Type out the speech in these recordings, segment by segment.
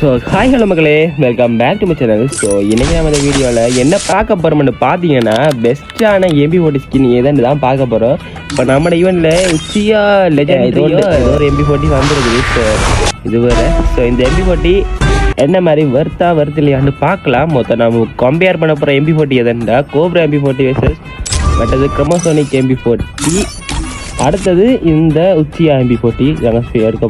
So hi hello மக்களே. Welcome back to my channel so இன்னைக்கு நம்ம இந்த வீடியோவில் என்ன பார்க்க போகிறோம்னு பார்த்தீங்கன்னா பெஸ்ட்டான எம்பி ஃபோர்ட்டி ஸ்கின் ஏதான்னு தான் பார்க்க போகிறோம் இப்போ நம்ம ஈவெண்ட்டில் உச்சியா லெஜண்ட் ஏதோ ஒரு எம்பி ஃபோர்ட்டி வந்துருக்குது. ஸோ இது வேறு. ஸோ இந்த எம்பி ஃபோர்ட்டி என்ன மாதிரி வருத்தா வருது இல்லையான்னு பார்க்கலாம். மொத்தம் நம்ம கம்பேர் பண்ண போகிற எம்பி ஃபோர்ட்டி எதுன்னா கோப்ரா எம்பி ஃபோர்ட்டி வேசஸ் மற்றது கிரமசோனிக் எம்பி ஃபோர்ட்டி அடுத்தது இந்த உச்சியா எம்பி போட்டி நாங்கள் எடுக்க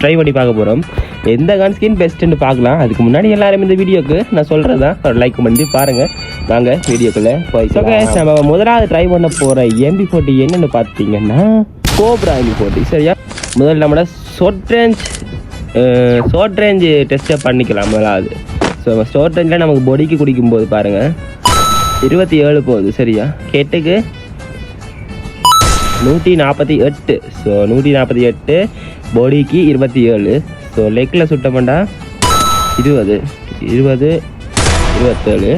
ட்ரை பண்ணி பார்க்க போகிறோம் எந்த கன் ஸ்கின் பெஸ்ட்டுன்னு பார்க்கலாம். அதுக்கு முன்னாடி எல்லாரும் இந்த வீடியோக்கு நான் சொல்கிறதான் ஒரு லைக் பண்ணி பாருங்கள் நாங்கள் வீடியோக்குள்ளே போய் ஓகே நம்ம முதலாவது ட்ரை பண்ண போகிற எம்பி போட்டி என்னென்னு பார்த்தீங்கன்னா கோப்ரா எம்பி போட்டி சரியா? முதல்ல நம்மளோட ஷார்ட் ரேஞ்ச் ஷார்ட் ரேஞ்சு டெஸ்ட்டை பண்ணிக்கலாம் முதலாவது. ஸோ ஷார்ட் ரேஞ்சில் நமக்கு பொடிக்கு குடிக்கும்போது பாருங்கள் இருபத்தி ஏழு போகுது சரியா? கெட்டுக்கு? நூற்றி நாற்பத்தி எட்டு. ஸோ நூற்றி நாற்பத்தி எட்டு பொடிக்கு இருபத்தி ஏழு. ஸோ லெக்கில் சுட்டோம்டா இருபது இருபது இருபத்தேழு.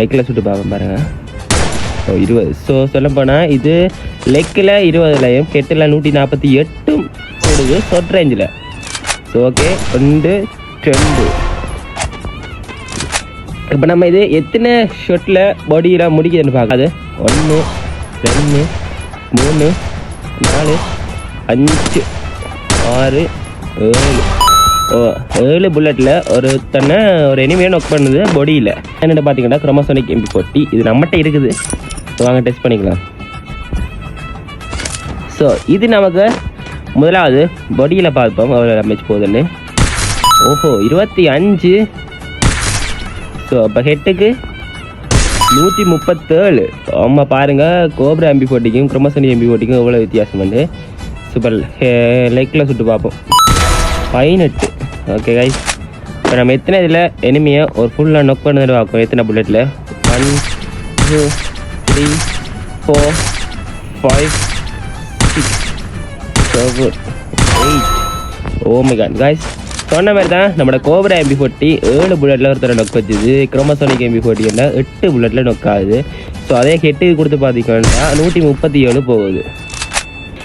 லெக்கில் சுட்டு பார்க்க பாருங்கள் ஸோ இருபது. ஸோ சொல்லப்போனால் இது லெக்கில் இருபதுலையும் கெட்டில் நூற்றி நாற்பத்தி எட்டும் போடுது சொட் ரேஞ்சில் ஸோ ஓகே ரெண்டு ரெண்டு. இப்போ நம்ம இது எத்தனை ஷர்ட்டில் பாடியெலாம் முடிக்குதுன்னு பார்க்காது ஒன்று ரெண்டு மூணு நாலு அஞ்சு ஆறு ஏழு ஓ ஏழு புல்லட்டில் ஒருத்தனை ஒரு எனிமையை நொக் பண்ணுது பொடியில் என்னென்ன பார்த்தீங்கன்னா குரோமசோனிக் எம்பி போட்டி இது நம்மகிட்ட இருக்குது. ஸோ வாங்க டெஸ்ட் பண்ணிக்கலாம். ஸோ இது நமக்கு முதலாவது பொடியில் பார்ப்போம் அவ்வளோ டேமேஜ் போகுதுன்னு. ஓஹோ இருபத்தி அஞ்சு. ஸோ அப்போ ஹெட்டுக்கு நூற்றி முப்பத்தேழு. ஆமாம் பாருங்கள் கோப்ரா எம்பி போட்டிக்கும் குரோமசோனிக் எம்பி போட்டிக்கும் எவ்வளோ வித்தியாசம் வந்து. சூப்பர் லெக்கில் சுட்டு பார்ப்போம். பதினெட்டு. ஓகே கைஸ் இப்போ நம்ம எத்தனை இதில் எனிமையை ஒரு ஃபுல்லாக நொக் பண்ணது பார்ப்போம் எத்தனை புல்லட்டில் one two three four five six seven eight oh my god guys சொன்ன மாதிரி தான் நம்மளோட கோபரா எம்பி ஃபோர்ட்டி ஏழு புல்லட்டில் ஒருத்தர நொக் வச்சுது. குரோமசோனிக் எம்பி ஃபோர்ட்டி என்ன எட்டு புல்லட்டில் நொக்காகுது ஸோ அதே ஹெட்டுக்கு கொடுத்து பார்த்தீங்கன்னா நூற்றி முப்பத்தி ஏழு போகுது.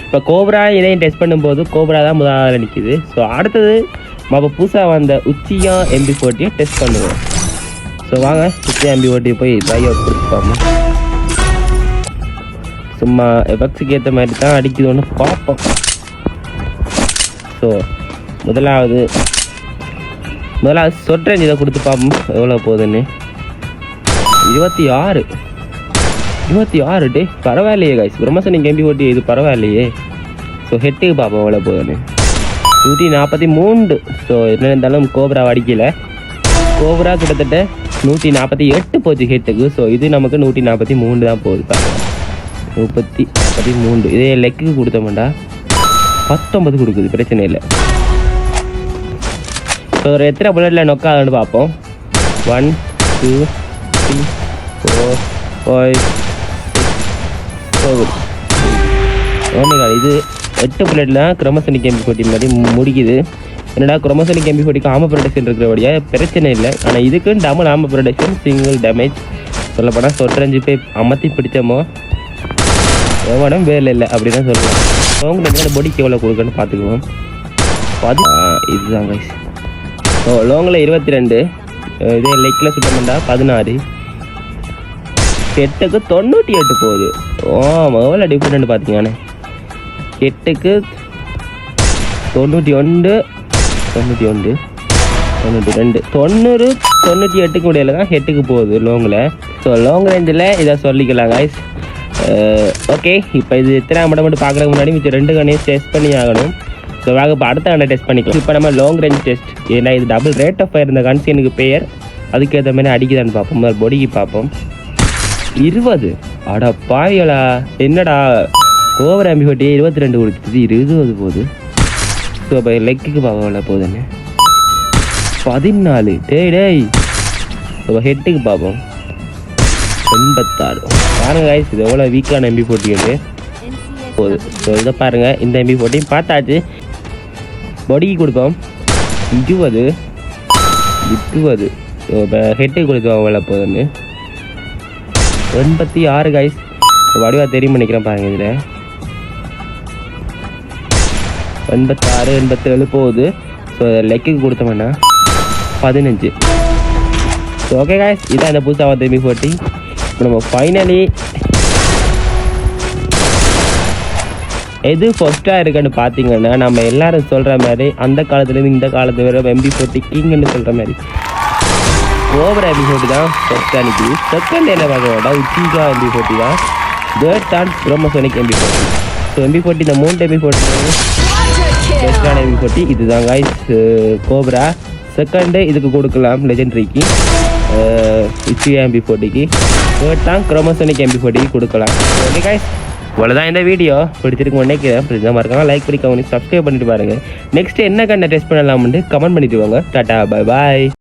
இப்போ கோப்ரா இதையும் டெஸ்ட் பண்ணும்போது கோப்ரா தான் முதலாவது நிற்கிது ஸோ அடுத்தது நம்ம புதுசாக வந்த உச்சியா எம்பி ஃபோர்ட்டியை டெஸ்ட் பண்ணுவோம். ஸோ வாங்க உச்சியா எம்பி ஃபோர்ட்டியை போய் ட்ரை அவுட் கொடுத்துப்பாங்க சும்மா எஃபெக்ட்ஸுக்கு ஏற்ற மாதிரி தான் அடிக்குதுன்னு பார்ப்போம். ஸோ முதலாவது முதலாவது சொட்ரேஞ்ச் இதை கொடுத்து பார்ப்போம். எவ்வளோ போகுதுன்னு? இருபத்தி ஆறு. இருபத்தி ஆறு டே பரவாயில்லையே காய்ஸ் பிரம்மசனி கம்பி ஓட்டி இது பரவாயில்லையே. ஸோ ஹெட்டுக்கு பார்ப்போம் எவ்வளோ போகுதுன்னு. நூற்றி நாற்பத்தி மூன்று. ஸோ என்ன இருந்தாலும் கோப்ரா அடிக்கல. கோப்ரா கிட்டத்தட்ட நூற்றி நாற்பத்தி எட்டு போச்சு ஹெட்டுக்கு ஸோ இது நமக்கு நூற்றி நாற்பத்தி மூணு தான் போகுது முப்பத்தி நாற்பத்தி மூன்று. இதே லெக்குக்கு கொடுத்தோம்டா. பத்தொன்பது கொடுக்குது பிரச்சனை இல்லை. ஸோ ஒரு எத்தனை புல்லட்டில் நொக்காதுன்னு பார்ப்போம் one two three four five omega இது எட்டு பிளேட்டில் கிரமசனி கேம்பி போட்டி மாதிரி முடிக்குது. என்னடா குரோமசனி கேம்பி போட்டிக்கு ஆம ப்ரொடக்ஷன் இருக்கிறபடியா பிரச்சனை இல்லை. ஆனால் இதுக்கு டபுள் ஆம ப்ரொடக்ஷன் சிங்கிள் டேமேஜ் சொல்லப்போனால் சொற்றஞ்சு போய் அமர்த்தி பிடிச்சோமோ? எவனும் வேலை இல்லை அப்படி தான் சொல்லுவோம் அவங்க பொடிக்கு எவ்வளோ கொடுக்குன்னு பார்த்துக்குவோம். பதி இதுதான் கைஸ் ஓ லோங்கில் இருபத்தி ரெண்டு இதே லெக்கில் சுத்தமெண்டா பதினாறு. எட்டுக்கு தொண்ணூற்றி எட்டு போகுது. ஓ எவ்வளோ டிஃப்ரெண்ட் பார்த்தீங்கண்ணே எட்டுக்கு தொண்ணூற்றி ஒன்று தொண்ணூற்றி ஒன்று தொண்ணூற்றி ரெண்டு. தொண்ணூறு தொண்ணூற்றி எட்டுக்கு இடையில தான் ஹெட்டுக்கு போகுது லோங்கில் ஸோ லாங் ரேஞ்சில் இதை சொல்லிக்கலாம் காய்ஸ் ஓகே இப்போ இது எத்தனை மட்டும் மட்டும் பார்க்குறதுக்கு முன்னாடி மிச்சம் ரெண்டு கண்ணையும் டெஸ்ட் பண்ணி ஆகணும். ஸோ வாங்க இப்போ அடுத்த கண்ணை டெஸ்ட் பண்ணிக்கலாம். இப்போ நம்ம லாங் ரேஞ்ச் டெஸ்ட் ஏன்னா இது டபுள் ரேட் ஆஃப் ஃபயர் இந்த கன்சீனுக்கு பெயர். அதுக்கேற்ற மாதிரி அடிக்குதான்னு பார்ப்போம். முதல்ல பொடிக்கு பார்ப்போம். இருபது. அட பாவிகளா என்னடா? ஓவர் ஆம்பி இருபத்தி ரெண்டு கொடுத்துட்டு இருபது போகுது. ஸோ அப்போ லெக்குக்கு பார்ப்போம்ல போகுதுன்னு? பதினாலு. டேய் டேய். இப்போ ஹெட்டுக்கு பார்ப்போம் எண்பத்தாறு. பாருங்க guys இது எவ்வளோ வீக்கான எம்பி போட்டிங்க போகுது. ஸோ இதை பாருங்கள் இந்த எம்பி போட்டியும் பார்த்தாச்சு. பொடிக்கு கொடுப்போம். இருபது. இருபது. இப்போ ஹெட்டுக்கு கொடுப்போம் எவ்வளோ போதுன்னு எண்பத்தி ஆறு கைஸ் வடிவாக தெரியும் நினைக்கிறேன் பாருங்க இதில். எண்பத்தாறு எண்பத்தேழு போகுது. ஸோ லெக்குக்கு கொடுத்தோம்னா பதினஞ்சு. ஸோ ஓகே காய்ஸ் இதான் இந்த புதுசாக திரும்பி போட்டி இப்போ நம்ம ஃபைனலி எது ஃபஸ்ட்டாக இருக்குன்னு பார்த்தீங்கன்னா நம்ம எல்லாரும் சொல்கிற மாதிரி அந்த காலத்துலேருந்து இந்த காலத்து வரை எம்பி போட்டி கிங்னு சொல்கிற மாதிரி. ஓவர் எம்பி ஃபோர்ட்டி தான் ஃபர்ஸ்ட்டாக அன்னைக்கு செகண்ட் என்ன பார்க்க வேண்டாம் உச்சிகா எம்பி ஃபோர்ட்டி தான் தேர்ட் தான் ப்ரோமோசோனிக் MP forty so MP forty இந்த மூணு எம்பி ஃபோர்ட்டி பெஸ்டான எம்பி ஃபோர்ட்டி இதுதான் காய்ஸ் கோப்ரா செகண்டு இதுக்கு கொடுக்கலாம் லெஜெண்ட்ரிக்கு இச்சியா எம்பி ஃபோர்ட்டிக்கு தேர்ட் தான் க்ரோமோசோனிக் எம்பி ஃபோர்ட்டிக்கு கொடுக்கலாம். ஓகே காய்ஸ் இவ்வளோதான் இந்த வீடியோ பிடிச்சிருக்கு நினைக்கிறேன். பிடிச்சா இருக்காங்க லைக் பண்ணி கவனி சப்ஸ்கிரைப் பண்ணிட்டு பாருங்கள் நெக்ஸ்ட் என்ன கண்ணை டெஸ்ட் பண்ணலாம்னு கமெண்ட் பண்ணிட்டு வாங்க. டாட்டா பாய் பாய்